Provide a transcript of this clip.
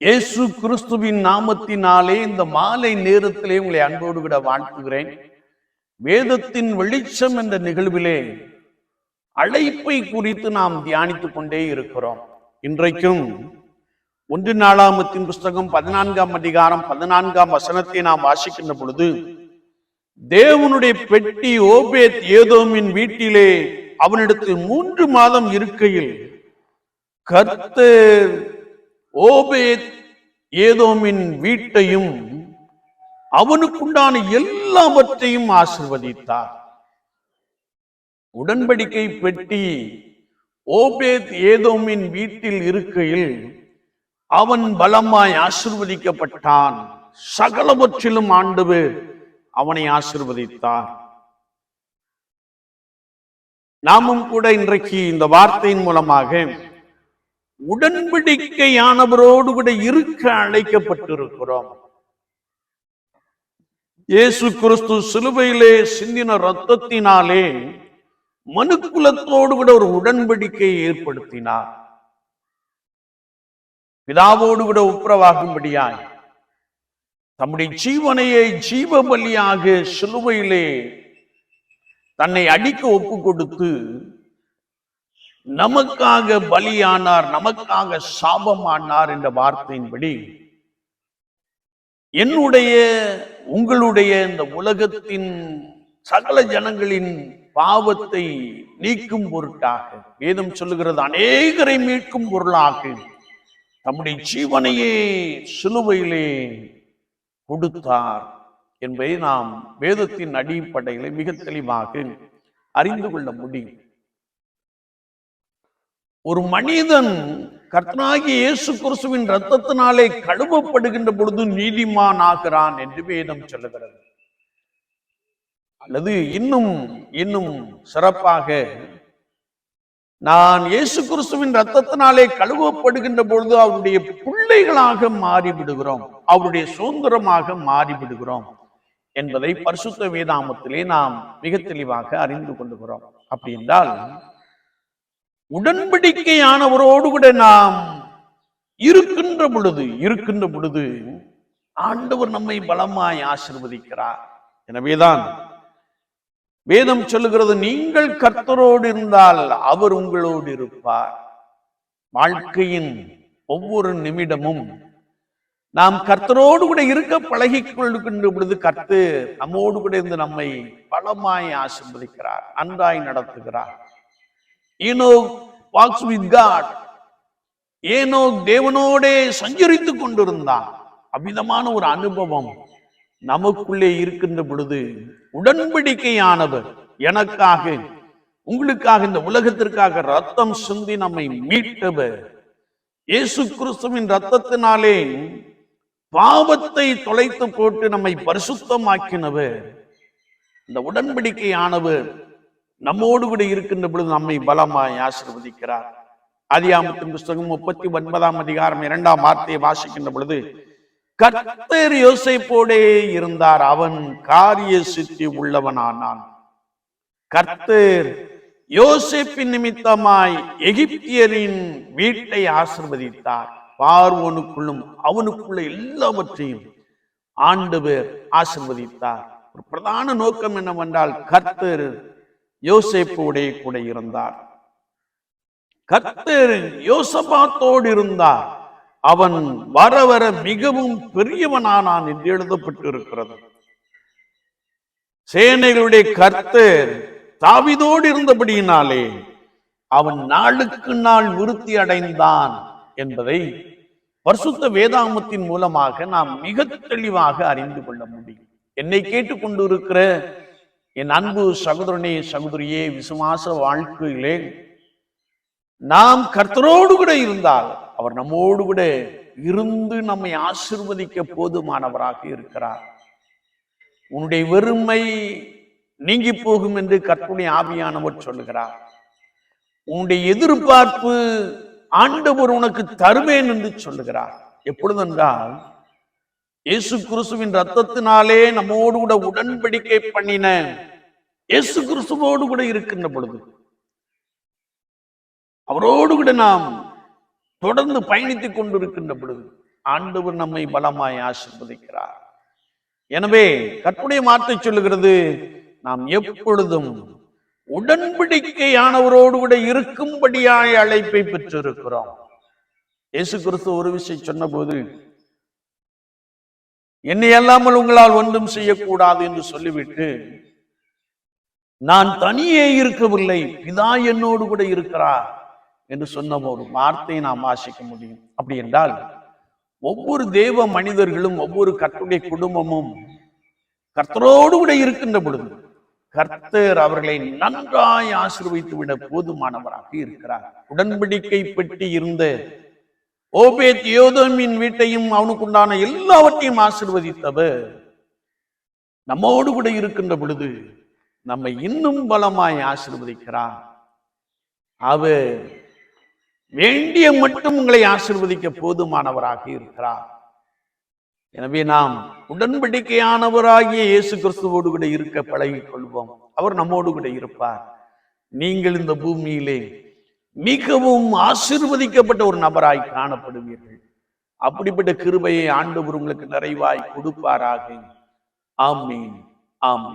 இயேசு கிறிஸ்துவின் நாமத்தினாலே இந்த மாலை நேரத்திலே உங்களை அன்போடு கூட வாழ்த்துகிறேன். வேதத்தின் வெளிச்சம் என்ற நிகழ்விலே அழைப்பை குறித்து நாம் தியானித்துக் கொண்டே இருக்கிறோம். இன்றைக்கும் ஒன்று நாளாமத்தின் புஸ்தகம் பதினான்காம் அதிகாரம் பதினான்காம் வசனத்தை நாம் வாசிக்கின்ற பொழுது தேவனுடைய பெட்டி ஓபேத் ஏதோமின் வீட்டிலே அவனிடத்தில் மூன்று மாதம் இருக்கையில் கர்த்தர் ஓபேத் ஏதோமின் வீட்டையும் அவனுக்குண்டான எல்லாவற்றையும் ஆசிர்வதித்தார். உடன்படிக்கை பெட்டி ஓபேத் ஏதோமின் வீட்டில் இருக்கையில் அவன் பலமாய் ஆசிர்வதிக்கப்பட்டான். சகலவற்றிலும் ஆண்டு அவனை ஆசிர்வதித்தார். நாமும் கூட இன்றைக்கு இந்த வார்த்தையின் மூலமாக உடன்படிக்கையானவரோடு கூட இருக்க அழைக்கப்பட்டிருக்கிறோம். இயேசு கிறிஸ்து சிலுவையிலே சிந்தின ரத்தத்தினாலே மனுக்குலத்தோடு கூட ஒரு உடன்படிக்கை ஏற்படுத்தினார். பிதாவோடு கூட ஒப்புரவாகும்படியாய் தம்முடைய ஜீவனையை ஜீவ பலியாக சிலுவையிலே தன்னை அடிக்க ஒப்பு கொடுத்து நமக்காக பலியானார் நமக்காக சாபமானார் என்ற வார்த்தையின்படி என்னுடைய உங்களுடைய இந்த உலகத்தின் சகல ஜனங்களின் பாவத்தை நீக்கும் பொருட்டாக வேதம் சொல்லுகிறது அநேகரை மீட்கும் பொருளாக தம்முடைய ஜீவனையே சிலுவையிலே கொடுத்தார் என்பதை நாம் வேதத்தின் அடிப்படையிலே மிக தெளிவாக அறிந்து கொள்ள முடியும். ஒரு மனிதன் கர்த்தனாகி இயேசு கிறிஸ்துவின் ரத்தத்தினாலே கழுவப்படுகின்ற பொழுது நீதிமான் ஆகிறான் என்று வேதம் சொல்லுகிறது. அல்லது இன்னும் இன்னும் சிறப்பாக நான் இயேசு கிறிஸ்துவின் ரத்தத்தினாலே கழுவப்படுகின்ற பொழுது அவருடைய பிள்ளைகளாக மாறிவிடுகிறோம். அவருடைய சுதந்திரமாக மாறிவிடுகிறோம் என்பதை பரிசுத்த வேதாமத்திலே நாம் மிக தெளிவாக அறிந்து கொள்ளுகிறோம். அப்படி என்றால் உடன்படிக்கையானவரோடு கூட நாம் இருக்கின்ற பொழுது இருக்கின்ற பொழுது ஆண்டவர் நம்மை பலமாய் ஆசிர்வதிக்கிறார். எனவேதான் வேதம் சொல்லுகிறது நீங்கள் கர்த்தரோடு இருந்தால் அவர் உங்களோடு இருப்பார். வாழ்க்கையின் ஒவ்வொரு நிமிடமும் நாம் கர்த்தரோடு கூட இருக்க பழகி கொள்கின்ற பொழுது கர்த்து நம்மோடு கூட இருந்து நம்மை பலமாய் ஆசிர்வதிக்கிறார் அன்றாய் நடத்துகிறார். ஈனோ வாக்ஸ் வித் காட் ஏனோ தேவனோடே சஞ்சரித்து கொண்டிருந்தான். அமிதமான ஒரு அனுபவம் நமக்குள்ளே இருக்கின்ற பொழுது உடன்படிக்கையானவர் எனக்காக உங்களுக்காக இந்த உலகத்திற்காக ரத்தம் சிந்தி நம்மை மீட்டவர் இயேசு கிறிஸ்துவின் ரத்தத்தினாலே பாவத்தை தொலைத்து போட்டு நம்மை பரிசுத்தமாக்கினவர் இந்த உடன்படிக்கையானவர் நம்மோடு கூட இருக்கின்ற பொழுது நம்மை பலமாய் ஆசிர்வதிக்கிறார். ஆதியாமத்தின் புஸ்தகம் முப்பத்தி ஒன்பதாம் அதிகாரம் இரண்டாம் வார்த்தையை வாசிக்கின்ற பொழுது கர்த்தர் யோசைப்போடே இருந்தார் அவன் காரிய சித்தி உள்ளவனானான். கர்த்தர் யோசிப்பின் நிமித்தமாய் எகிப்தியரின் வீட்டை ஆசிர்வதித்தார். பார்வோனுக்குள்ளும் அவனுக்குள்ள எல்லாவற்றையும் ஆண்டு பேர் ஆசிர்வதித்தார். ஒரு பிரதான நோக்கம் என்னவென்றால் கர்த்தர் யோசேப்போடே கூட இருந்தார். கர்த்தர் யோசபாத்தோடு இருந்தார். அவன் வர வர மிகவும் பெரியவனானான் என்று எழுதப்பட்டிருக்கிறது. சேனைகளுடைய கர்த்தர் தாவிதோடு இருந்தபடியினாலே அவன் நாளுக்கு நாள் விருத்தி அடைந்தான் என்பதை பரிசுத்த வேதாமத்தின் மூலமாக நாம் மிக தெளிவாக அறிந்து கொள்ள முடியும். என்னை கேட்டுக்கொண்டிருக்கிற என் அன்பு சகோதரனே சகோதரியே விசுவாச வாழ்க்கையிலே நாம் கர்த்தரோடு கூட இருந்தால் அவர் நம்மோடு கூட இருந்து நம்மை ஆசிர்வதிக்க போதுமானவராக இருக்கிறார். உன்னுடைய வெறுமை நீங்கி போகும் என்று கற்புடைய ஆவியானவர் சொல்லுகிறார். உன்னுடைய எதிர்பார்ப்பு ஆண்டவர் உனக்கு தருவேன் என்று சொல்லுகிறார். எப்பொழுதென்றால் இயேசு கிறிஸ்துவின் ரத்தத்தினாலே நம்மோடு கூட உடன்படிக்கை பண்ணின இயேசு கிறிஸ்துவோடு கூட இருக்கின்ற பொழுது அவரோடு கூட நாம் தொடர்ந்து பயணித்துக் கொண்டிருக்கின்ற பொழுது ஆண்டவர் நம்மை பலமாய் ஆசிர்வதிக்கிறார். எனவே கற்புடைய மாற்றை சொல்லுகிறது நாம் எப்பொழுதும் உடன்படிக்கையானவரோடு கூட இருக்கும்படியாய் அழைப்பை பெற்றிருக்கிறோம். இயேசு கிறிஸ்து ஒரு விஷயம் சொன்னபோது என்னை அல்லாமல் உங்களால் ஒன்றும் செய்யக்கூடாது என்று சொல்லிவிட்டு நான் தனியே இருக்கவில்லை பிதா என்னோடு கூட இருக்கிறார் என்று சொன்ன ஒரு வார்த்தையை நாம் வாசிக்க முடியும். அப்படி என்றால் ஒவ்வொரு தேவ மனிதர்களும் ஒவ்வொரு கர்த்தருடைய குடும்பமும் கர்த்தரோடு கூட இருக்கின்ற பொழுது கர்த்தர் அவர்களை நன்றாய் ஆசிர்வதித்து விட போதுமானவராக இருக்கிறார். உடன்படிக்கை பெட்டி இருந்த ஓபேத் யோதமின் வீட்டையும் அவனுக்குண்டான எல்லாவற்றையும் ஆசிர்வதித்தவர். நம்மோடு கூட இருக்கின்ற பொழுது நம்மை இன்னும் பலமாய் ஆசிர்வதிக்கிறார். அவர் வேண்டிய மட்டும் உங்களை ஆசிர்வதிக்க போதுமானவராக இருக்கிறார். எனவே நாம் உடன்படிக்கையானவராகிய இயேசு கிறிஸ்துவோடு கூட இருக்க பழகிக் கொள்வோம் அவர் நம்மோடு கூட இருப்பார். நீங்கள் இந்த பூமியிலே மிகவும் ஆசீர்வதிக்கப்பட்ட ஒரு நபராய் காணப்படுவீர்கள். அப்படிப்பட்ட கிருபையை ஆண்டவர் உங்களுக்கு நிறைவாய் கொடுப்பாராக. ஆமீன். ஆமீன்.